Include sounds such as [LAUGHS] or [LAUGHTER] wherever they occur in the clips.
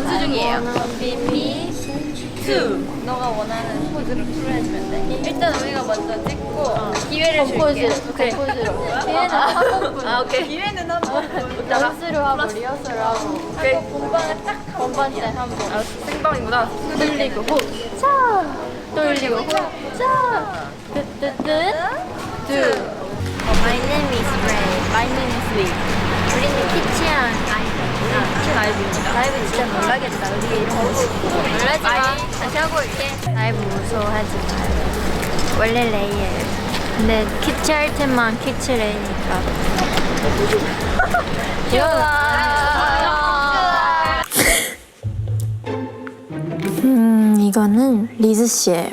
전수 중이에요. 비미 2. 너가 원하는 포즈를 풀어주면 돼. 일단 우리가 먼저 찍고 기회를 줄게. 오케이. 포즈로. [LAUGHS] 기회는 한 번뿐. 아 오케이. 기회는 한 번. 연습을 하고 리허설을 하고. 오케이. 본방을 딱 본반 때한 번. 아, 생방이구나. 돌리고 호. 차. 돌리고 호. 차. 뜨뜨뜨. 두. My name is Ray. My name is Lee. 우리는 키치한 큰 아이브입니다. 라이브 진짜 놀라겠다. 우리 이런 거 놀라지 마. 다시 하고 올게. 라이브 무서워하지 마요. 원래 레이예요. 근데 키치 할 때만 키치 레이니까. 귀여워. 음, 이거는 리즈 씨예요.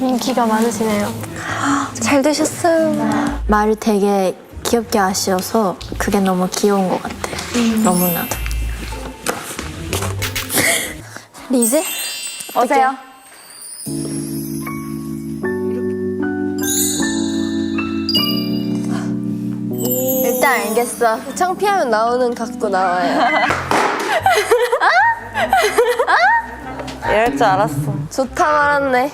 인기가 많으시네요. [GASPS] 잘 되셨어요. 말을 되게 귀엽게 하셔서 그게 너무 귀여운 것 같아요. 너무나도. 리즈? 오세요. 일단 알겠어. 창피하면 나오는 각도 나와요. [LAUGHS] 이럴 줄 알았어. 좋다 말았네.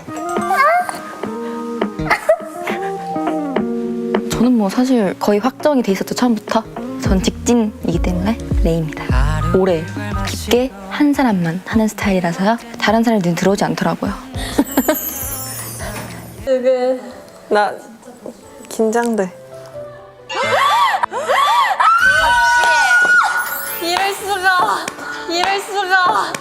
저는 뭐 사실 거의 확정이 돼 있었죠 처음부터. 전 직진이기 때문에 레이입니다. 오래 깊게 한 사람만 하는 스타일이라서요. 다른 사람이 눈 들어오지 않더라고요. [LAUGHS] 나 긴장돼. [LAUGHS] 이럴 수가. 이럴 수가.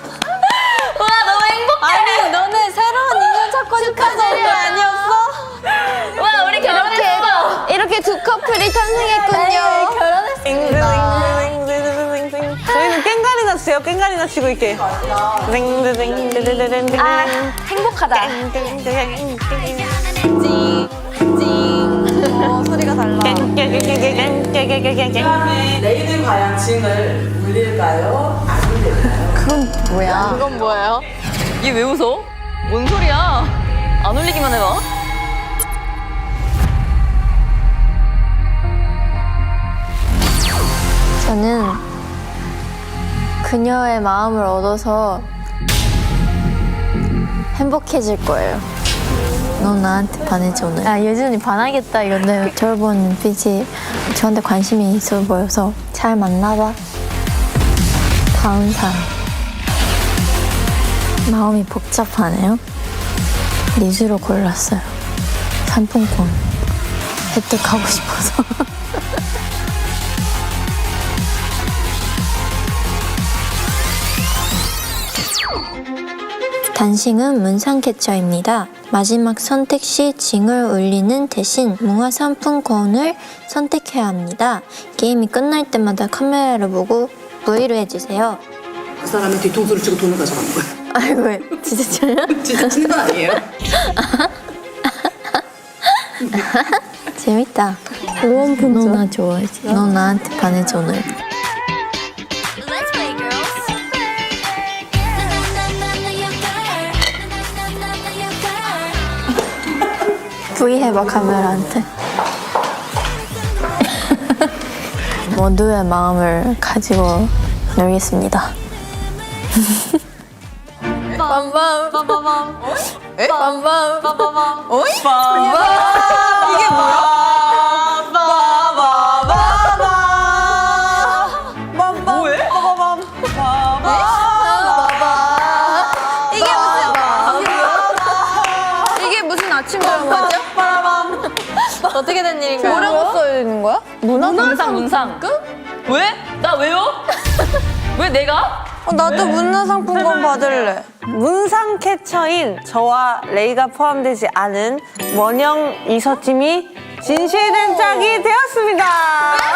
치세요. 깽가리나 치고 있게. 땡땡땡땡땡땡땡. 아 행복하다. 어, 소리가 달라. 레이는 과연 징을 물릴까요? 안 물릴까요? 뭐야? 그건 뭐예요? 이게 왜 웃어? 뭔 소리야? 안 울리기만 해봐. 저는 그녀의 마음을 얻어서 행복해질 거예요. 너 나한테 반해줘 오늘. 아 예준이 반하겠다 이건데 저를 보는 눈빛이 저한테 관심이 있어 보여서 잘 만나봐. 다음 사람. 마음이 복잡하네요. 리즈로 골랐어요. 상품권 획득하고 싶어서. [LAUGHS] 단싱은 문상 캡처입니다. 마지막 선택 시 징을 울리는 대신 문화 상품권을 선택해야 합니다. 게임이 끝날 때마다 카메라를 보고 V로 해주세요. 그 사람의 뒤통수를 치고 돈을 가져가는 거야. 아이고, 진짜 저요? [LAUGHS] 진짜 치는 거 아니에요? 재밌다. 너나 좋아하지? 너 나한테 반해줘 오늘. V 해봐 카메라한테. 모두의 마음을 가지고 놀겠습니다. 빰빰. 빰빰빰. 빰빰 빰빰빰. 이게 뭐야? 거야? 문상 문상. 왜? 나 왜요? [LAUGHS] 왜 내가? 어, 나도 문화상품권 받을래. 문상 캐쳐인 저와 레이가 포함되지 않은 원영 이서팀이 진실된 짝이 되었습니다.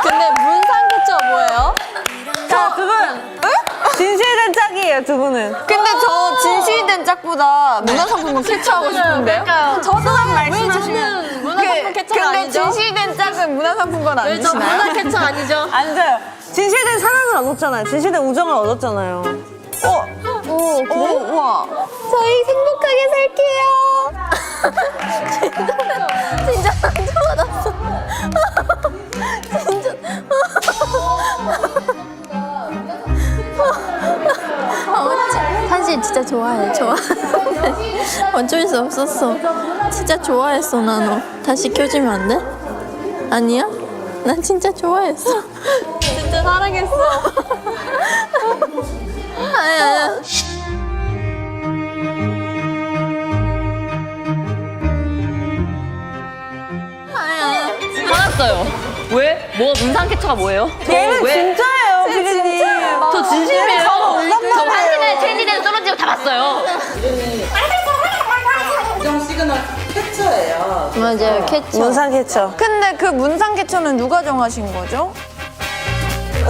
근데 문상캐쳐 뭐예요? 자, 두 분. 진실된 짝이에요, 두 분은. 근데 저 진실된 짝보다 문화상품권 캐쳐하고 싶은데요? 저도 말씀하시면 문화상품 캐쳐가 근데 진실된 짝은 문화상품권 안 주시나요? 문화 캐쳐 아니죠? [LAUGHS] 안 돼요. 진실된 사랑을 얻었잖아요. 진실된 우정을 얻었잖아요. 어, 오, 그래? 오, 우와. 저희 행복하게 [LAUGHS] 어쩔 수 없었어. 진짜 좋아했어 나 너. 다시 켜주면 안 돼? 아니야? 난 진짜 좋아했어. [LAUGHS] 진짜 사랑했어. [LAUGHS] 아야. 아야. 화났어요. 왜? 뭐 문상 캡처가 뭐예요? 저 얘는 왜? 진짜예요, 피디님. 저 진심이에요. 온단 저 말이에요. 한신의 봤어요. 우정 시그널 캡처예요. 맞아요 캐쳐. 문상 캐쳐. 근데 그 문상 개천은 누가 정하신 거죠?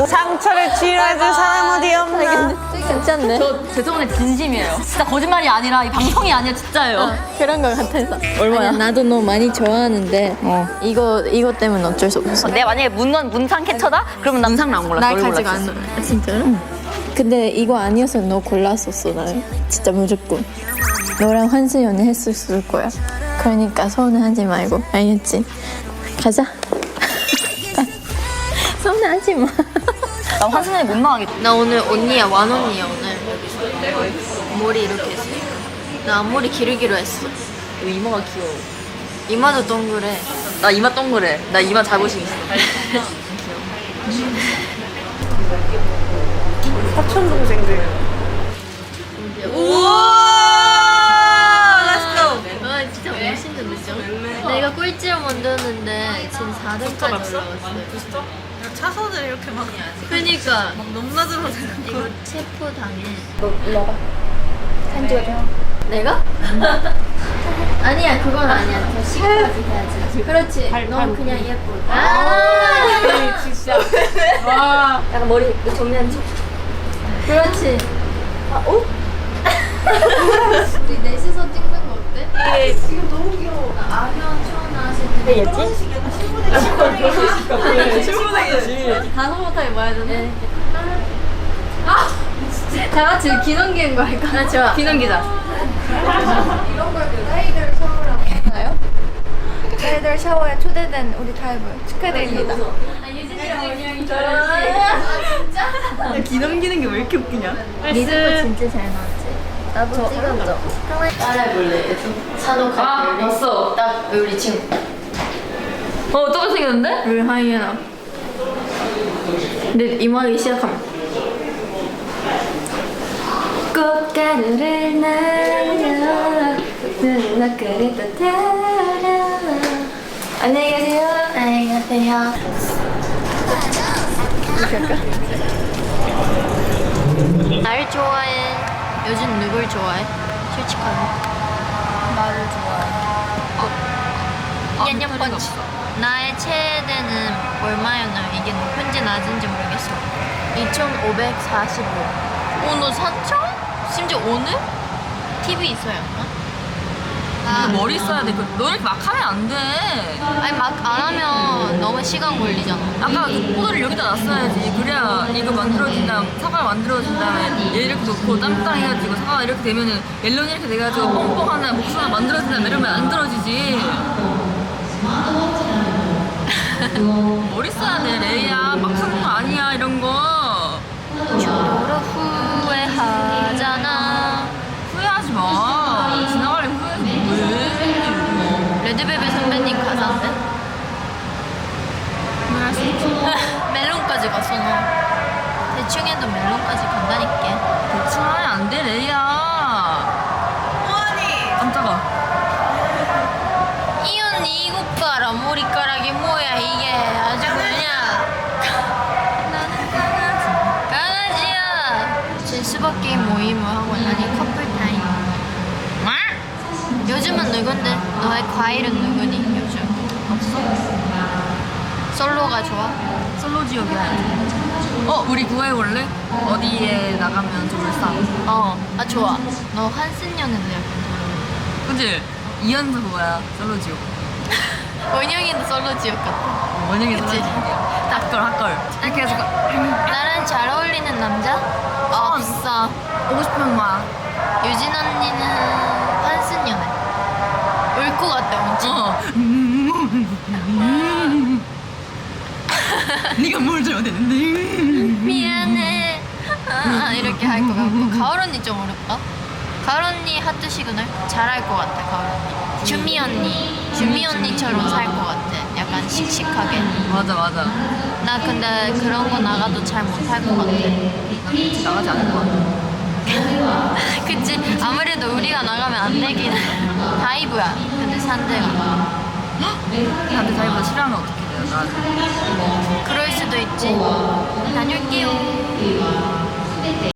상처를 치료해줄 사람 어디 없나? 괜찮네. 저 죄송한데 진심이에요. 진짜 거짓말이 아니라 이 방송이 아니라 진짜예요. 그런 것 같아서. 얼마야? 나도 너 많이 좋아하는데 이거 이거 때문에 어쩔 수 없어. 내가 만약에 문원 문상 캡처다? 그러면 나 문상 안 골랐어. 날널 가지고. 안 놀아. 진짜로? 근데 이거 아니었으면 너 골랐었어 나를. 진짜 무조건. 너랑 환승 연애 했었을 거야. 그러니까 서운해하지 말고 알겠지? 가자. [LAUGHS] 서운해하지 마. 나 환승연애 못 나가겠다. 나 오늘 언니야 완 언니야 오늘. 머리 이렇게 했으니까. 나 앞머리 기르기로 했어. 왜 이마가 귀여워. 이마도 동그래. 나 이마 동그래. 나 이마 자부심 있어. [LAUGHS] 사촌 동생들. 아 진짜 멋있는 느낌. 내가 꼴찌로 만들었는데 지금 4등까지 올라왔어요. 차선을 이렇게 막 그니까 넘나들어 이거 체포 당해. 너 와봐. 사진 찍어줘. 내가? [LAUGHS] 아니야 그건 아니야. 더 시간까지 해야지. 그렇지. 넌 그냥 예뻐. 아 [LAUGHS] 진짜. [LAUGHS] 와. 약간 머리 정리한 척. 그렇지. 아 오? 우리 넷이서 찍는 거 어때? 예. 지금 너무 귀여워. 아현 나왔을 때. 예지? 단어 못하게 뭐 해야 되나? 아! 진짜. 다 같이 기능기인 거 할까? 나 좋아. 기능 기자. 이런 걸 아이들 샤워라고 하나요? [LAUGHS] 아이들 샤워에 초대된 우리 타입을 축하드립니다. 기능 기는 게 왜 이렇게 웃기냐? 니들도 진짜 잘 나왔지? 나도 찍어줘. 따라해볼래? 산호 아, 봤어. 딱 우리 친구. 어, 똑같이 생겼는데? 우리 하이에나. 근데 이마기 시작하면. 꽃가루를 날려 눈너그리 또 달아 안녕히 계세요 안녕히 가세요 날 좋아해 요즘 누굴 좋아해? 솔직하게 나를 좋아해 년년 번치 나의 최대는 얼마였나요? 이게 높은지 낮은지 모르겠어 2545 오늘 4천? 심지어 오늘? TV 있어요? 아, 머리 써야 돼. 너 이렇게 막 하면 안 돼. 아니 막 안 하면 너무 시간 걸리잖아 아까 그 포도를 여기다 놨어야지. 그래야 이거 만들어진 다음, 사과가 만들어진 다음에 얘 이렇게 놓고 땀땅 해가지고 사과가 이렇게 되면은 멜론이 이렇게 돼가지고 뻥뻥 하나 목수 하나 만들어진 다음에 이러면 안 들어지지. 머리 써야 돼, 레이야. 막 쓰는 거 아니야, 이런 거. 졸업 후회하잖아 후회하지 마. 요즘은 누군데? 너의 과일은 누구니 요즘? 없어? 솔로가 좋아? 솔로 지옥이야. 어, 우리 구해볼래? 어디에 나가면 좋을까? 어, 아 좋아 너 한승연은 약간 그치? 이현수 그거야, 솔로 지옥. [LAUGHS] 원영이도 솔로 지역 같아 원영이 그치? 솔로 지옥이야. 핫걸, 핫걸. 이렇게 해가지고, [LAUGHS] 나랑 잘 어울리는 남자? 없어 오고 싶으면 와. 유진 언니는 것 같아 엄청 어. 네가 뭘 잘못했는데? 미안해 아, 이렇게 할 것 같고 가을 언니 좀 어렵다 가을 언니 하트 시그널 잘할 것 같아 가을 언니 주미 언니 주미 언니처럼 살 것 같아 약간 씩씩하게 맞아 맞아. 나 근데 그런 거 나가도 잘 못할 것 같아 나가지 않을 것 같아. 그치? 아무래도 우리가 나가면 안 되긴 다이브야. 근데 산재가. 나한테 자기보다 싫어하면 어떻게 돼요? 나 그럴 수도 있지. 다녀올게요